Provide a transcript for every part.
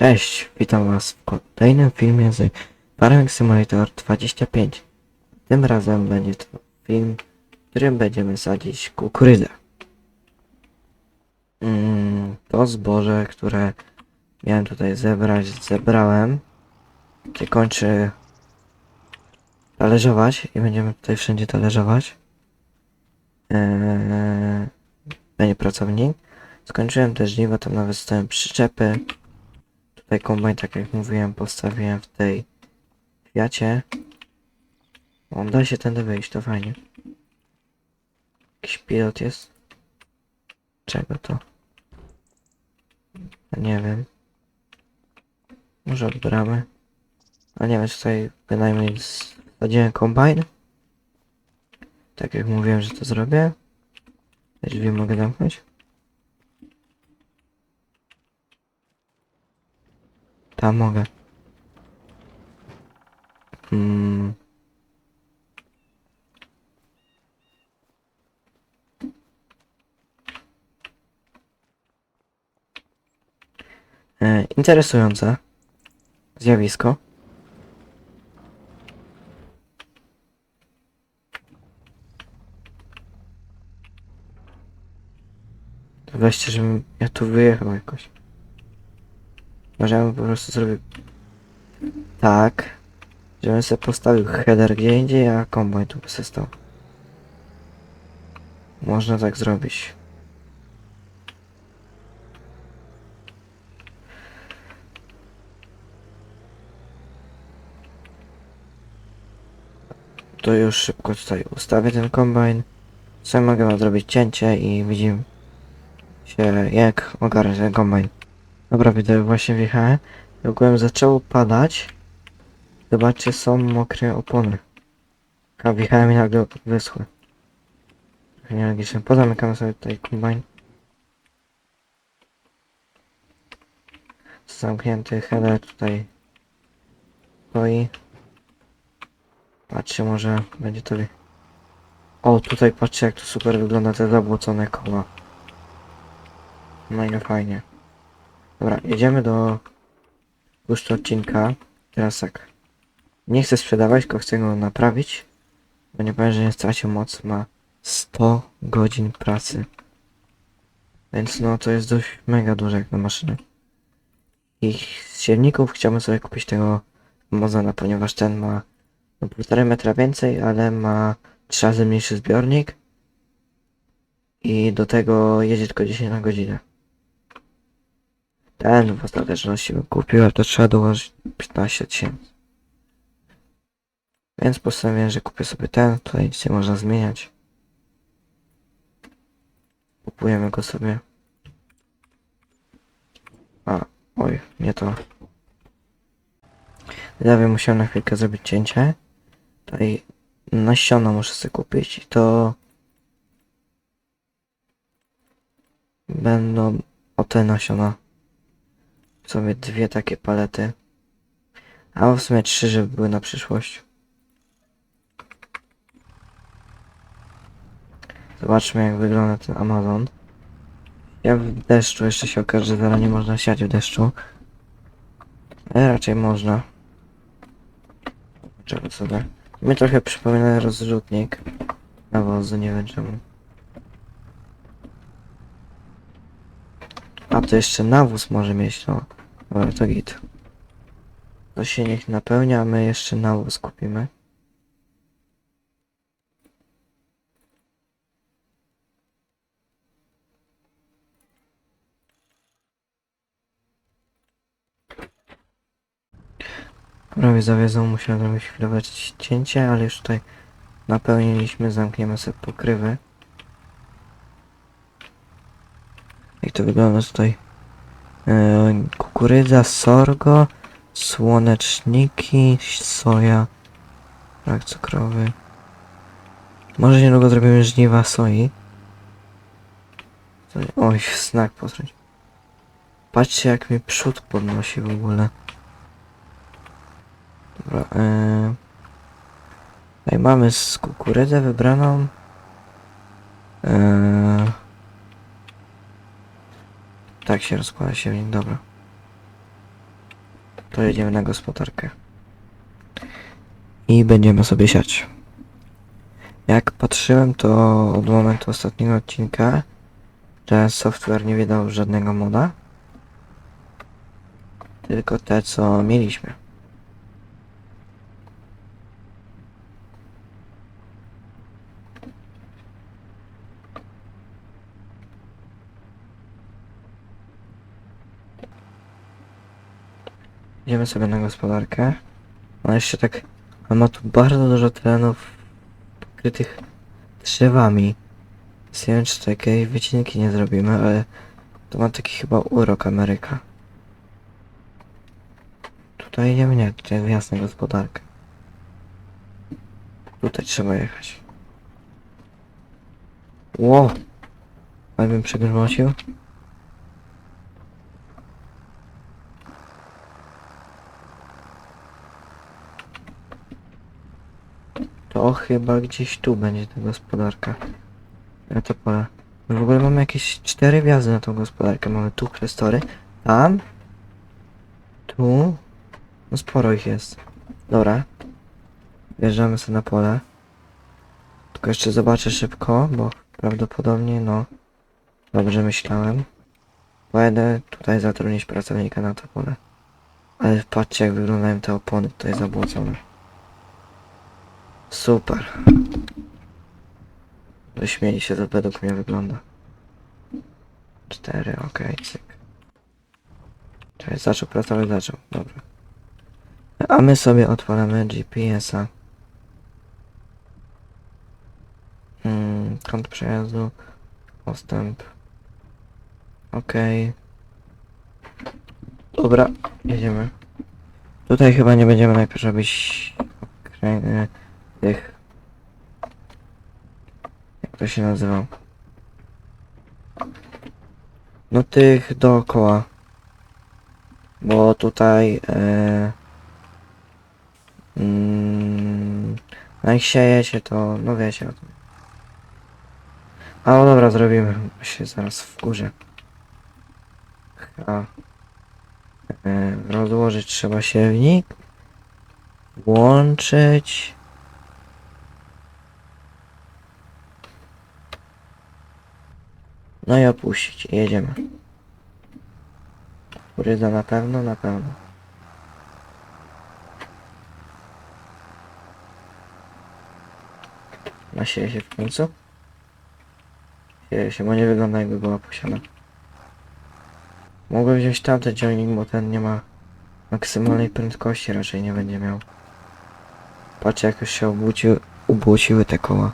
Cześć, witam was w kolejnym filmie z Farming Simulator 25. Tym razem będzie to film, w którym będziemy sadzić kukurydzę. Mm, to zboże, które miałem tutaj zebrać, zebrałem. Gdzie kończy talerzować i będziemy tutaj wszędzie talerzować. Eee, będzie pracownik. Skończyłem też żniwo, tam nawet stałem przyczepy. Tutaj kombajn, tak jak mówiłem, postawiłem w tej kwiacie. O, da się tędy wyjść, to fajnie. Jakiś pilot jest? Czego to? Nie wiem. Może od bramy? A nie wiem, czy tutaj bynajmniej sadziłem kombajn. Tak jak mówiłem, że to zrobię. Te drzwi mogę zamknąć? Tam mogę. Hmm. E, interesujące zjawisko. Weźcie, żebym ja tu wyjechał jakoś. Może ja bym po prostu zrobił tak, żebym sobie postawił header gdzie indziej, a kombajn tu by stał. Można tak zrobić. To już szybko tutaj ustawię ten kombajn. Sobie mogę nadrobić cięcie i widzimy się jak ogarnę ten kombajn. Dobra, widzę, właśnie wjechałem. I ogółem zaczęło padać. Zobaczcie, są mokre opony. A wjechałem i nagle wyschły. Trochę Nielogiczne. Pozamykamy sobie tutaj kombajn. Zamknięty header tutaj stoi. Patrzcie, może będzie to... O, tutaj patrzcie jak to super wygląda te zabłocone koła. No no fajnie. Dobra, jedziemy do puszczy odcinka. Teraz tak. Nie chcę sprzedawać, tylko chcę go naprawić. Bo nie powiem, że nie stracił moc. Ma 100 godzin pracy. Więc no to jest dość mega duże jak na maszynę. I z silników chciałbym sobie kupić tego Mozana, ponieważ ten ma no, 1,5 metra więcej, ale ma 3 razy mniejszy zbiornik. I do tego jedzie tylko 10 na godzinę. Ten w ostateczności bym kupił, ale to trzeba dołożyć 15 tysięcy. Więc postanowiłem, że kupię sobie ten, tutaj nic nie można zmieniać. Kupujemy go sobie. A, oj, nie to. Ja musiałem na chwilkę zrobić cięcie. Tutaj nasiona muszę sobie kupić i to będą o te nasiona sobie dwie takie palety. A w sumie trzy, żeby były na przyszłość. Zobaczmy jak wygląda ten Amazon. Ja w deszczu jeszcze się okaże, że zaraz nie można siać w deszczu. Ale raczej można. Czego sobie. Mnie trochę przypomina rozrzutnik nawozu, nie wiem czemu. A to jeszcze nawóz może mieć, no. Dobra, to git. To się niech napełnia, a my jeszcze nawóz kupimy. Prawie zawiedzą, musiałem zrobić chwilowe cięcie, ale już tutaj napełniliśmy, zamkniemy sobie pokrywy. Jak to wygląda tutaj? E, kukurydza, sorgo, słoneczniki, soja, rak cukrowy. Może niedługo zrobimy żniwa soi. Oj, znak posrać. Patrzcie jak mi przód podnosi w ogóle. Dobra, e, Tutaj mamy z kukurydzę wybraną. E, tak się rozkłada silnik, dobra. To jedziemy na gospodarkę. I będziemy sobie siać. Jak patrzyłem, to od momentu ostatniego odcinka, że software nie wydał żadnego moda. Tylko te, co mieliśmy. Idziemy sobie na gospodarkę. No jeszcze tak, on ma tu bardzo dużo terenów pokrytych drzewami. Więc Nie wiem, czy takiej wycinki nie zrobimy, ale to ma taki chyba urok Ameryka. Tutaj idziemy, nie, tutaj wjazd na gospodarkę. Tutaj trzeba jechać. Ło! Ale bym przegrmocił. Chyba gdzieś tu będzie ta gospodarka. Na to pole. My w ogóle mamy jakieś cztery wjazdy na tą gospodarkę. Mamy tu przez tory, tam, tu. No sporo ich jest. Dobra. Wjeżdżamy sobie na pole. Tylko jeszcze zobaczę szybko, bo prawdopodobnie no. Dobrze myślałem. Pojedę tutaj zatrudnić pracownika na to pole. Ale patrzcie jak wyglądają te opony tutaj zabłocone. Super. Wyśmieli się, to według mnie wygląda. Cztery, okej, cyk. Czekaj, zaczął pracować, zaczął, dobra. A my sobie odpalamy GPS-a. Hmm, kąt przejazdu, postęp. Okej. Dobra, jedziemy. Tutaj chyba nie będziemy najpierw robić e, tych... Jak to się nazywa? No tych dookoła. Bo tutaj... E, mm, no jak sieje się to... No wiecie o tym. A no dobra, zrobimy się zaraz w górze. A, e, rozłożyć trzeba siewnik. Włączyć. No i opuścić. Jedziemy. Kuryda na pewno, na pewno. Nasieje się w końcu? Sieje się, bo nie wygląda jakby była posiana. Mogłem wziąć tamten ciągnik, bo ten nie ma maksymalnej prędkości, raczej nie będzie miał. Patrzcie jak już się obłuciły, ubłociły te koła.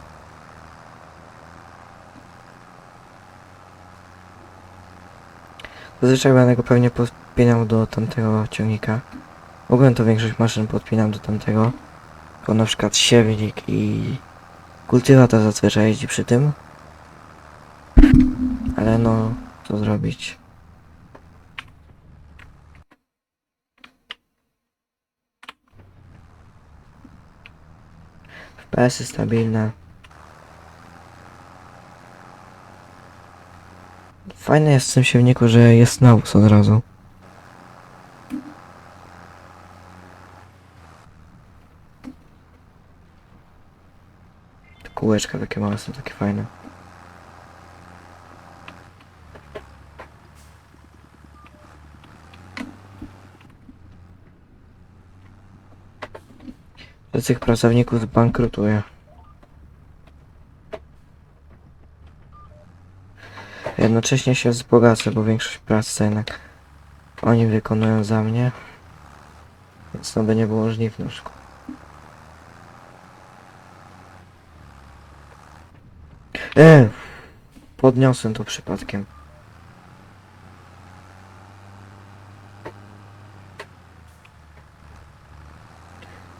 Zazwyczaj będę go pewnie podpinał do tamtego ciągnika. Ogólnie to większość maszyn podpinam do tamtego. Tylko na przykład siewnik i kultywator zazwyczaj jeździ przy tym. Ale no, co zrobić? FPS-y stabilne. Fajne jest w tym siewniku, że jest nawóz od razu. Te kółeczka takie małe są takie fajne. Tych pracowników zbankrutuje. Jednocześnie się wzbogacę, bo większość pracy to jednak oni wykonują za mnie. Więc to by nie było żniwnoszku. E, podniosłem to przypadkiem.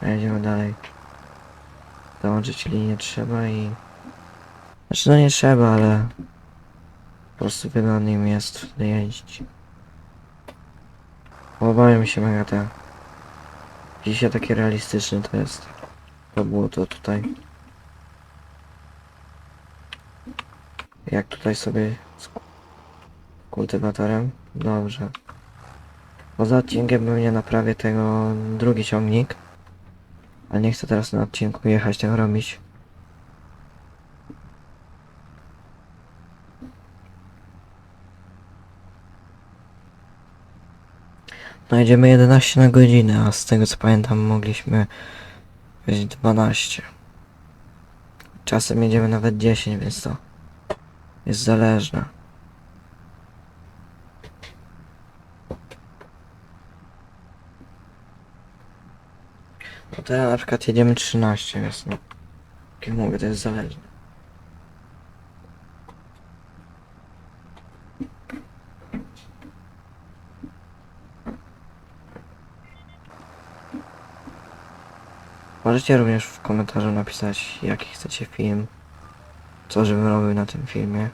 Jedziemy dalej. Dołączyć linię trzeba i... Znaczy no nie trzeba, ale... Po prostu wygodniej mi jest wtedy mi się mega te... Dzisiaj takie realistyczne to jest. To było to tutaj. Jak tutaj sobie z ku- kultywatorem? Dobrze. Poza odcinkiem pewnie naprawię tego drugi ciągnik. Ale nie chcę teraz na odcinku jechać tego robić. No jedziemy 11 na godzinę, a z tego co pamiętam mogliśmy być 12. Czasem jedziemy nawet 10, więc to jest zależne. No teraz na przykład jedziemy 13, więc no. Jak mówię, to jest zależne. Możecie również w komentarzu napisać jaki chcecie film. Co żebym robił na tym filmie.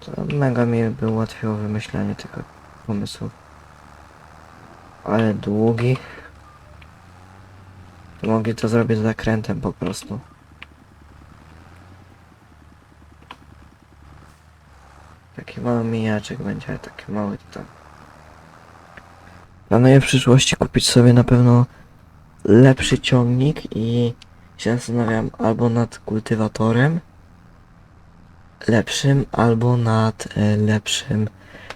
To mega mi by ułatwiło wymyślanie tego pomysłów. Ale długi. Mogli to zrobić z zakrętem po prostu. Taki mały mijaczek będzie, ale taki mały to. Planuję w przyszłości kupić sobie na pewno lepszy ciągnik i się zastanawiam albo nad kultywatorem lepszym, albo nad e, lepszym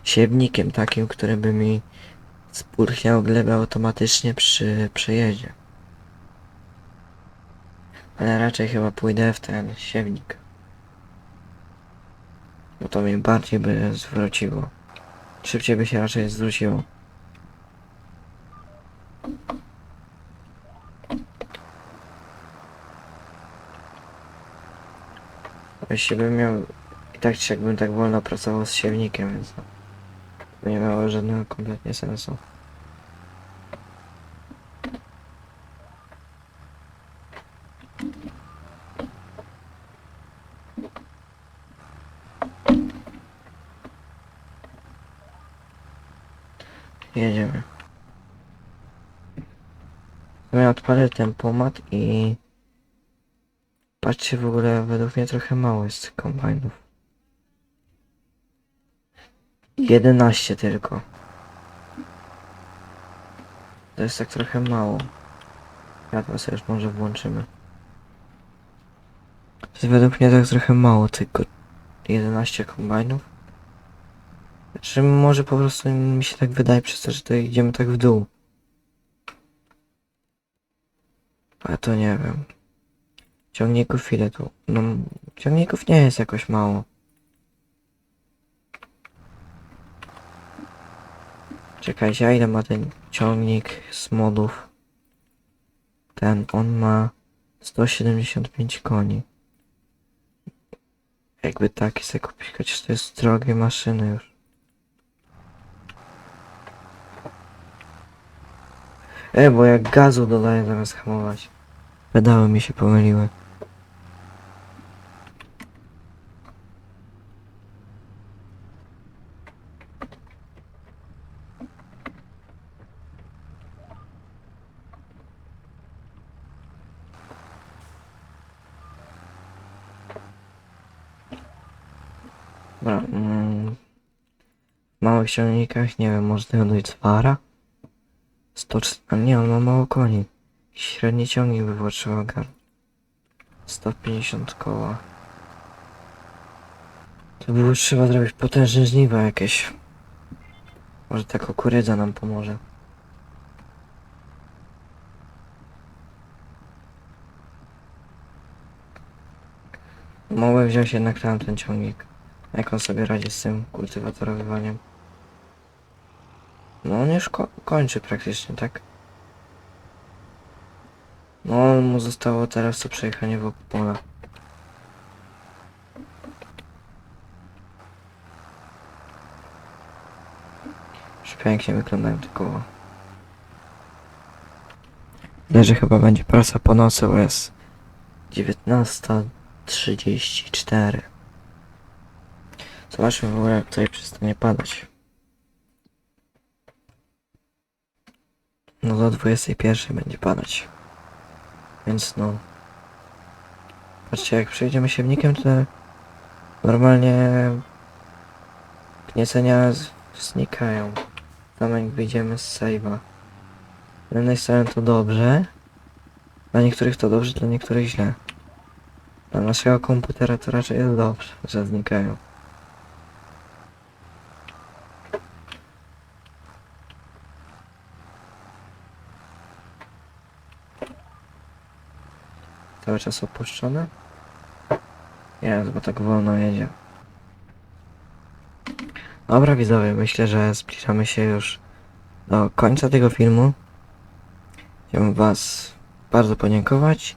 siewnikiem, takim, który by mi spurchniał glebę automatycznie przy przejeździe. Ale raczej chyba pójdę w ten siewnik. Bo to mi bardziej by zwróciło. Szybciej by się raczej zwróciło. Jeśli bym miał i tak czy jakbym tak wolno pracował z siewnikiem, więc to nie miało żadnego kompletnie sensu. Jedziemy. Ja odpalę tempomat i Patrzcie w ogóle, według mnie trochę mało jest kombajnów. 11 tylko. To jest tak trochę mało. Światła sobie już może włączymy. To jest według mnie tak trochę mało, tylko 11 kombajnów. Znaczy może po prostu mi się tak wydaje przez to, że to idziemy tak w dół. Ale to nie wiem. Ciągników ile tu? No, ciągników nie jest jakoś mało. Czekajcie, a ile ma ten ciągnik z modów? Ten, on ma 175 koni. Jakby taki sobie kupić, chociaż to jest drogie maszyny już. E, bo jak gazu dodaję zamiast hamować. Pedały mi się pomyliły. Dobra, mm, w małych ciągnikach, nie wiem, może tego Deutzwara? 100, a nie, on ma mało koni. Średni ciągnik trzeba ogarnąć. 150 koła. To było trzeba zrobić potężne żniwa jakieś. Może ta kukurydza nam pomoże. Mogłem wziąć jednak tamten ciągnik. Jak on sobie radzi z tym kultywatorowywaniem? No on już ko kończy praktycznie, tak? No mu zostało teraz to przejechanie wokół pola. Już pięknie wyglądają te koła. Że chyba będzie praca po nocy, jest 19.34. Zobaczmy w ogóle jak tutaj przestanie padać. No do 21 będzie padać. Więc no. Patrzcie, jak przejdziemy siewnikiem, to Normalnie gniecenia znikają. Tam jak wyjdziemy z save'a. Z jednej strony to dobrze. Dla niektórych to dobrze, dla niektórych źle. Dla naszego komputera to raczej jest dobrze, że znikają. Cały czas opuszczone? Jest, bo tak wolno jedzie. Dobra widzowie, myślę, że zbliżamy się już do końca tego filmu. Chciałbym was bardzo podziękować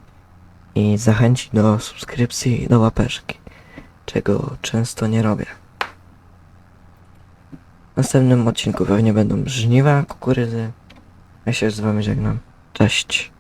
i zachęcić do subskrypcji i do łapeczki, czego często nie robię. W następnym odcinku pewnie będą żniwa kukurydzy. Ja się z wami żegnam. Cześć.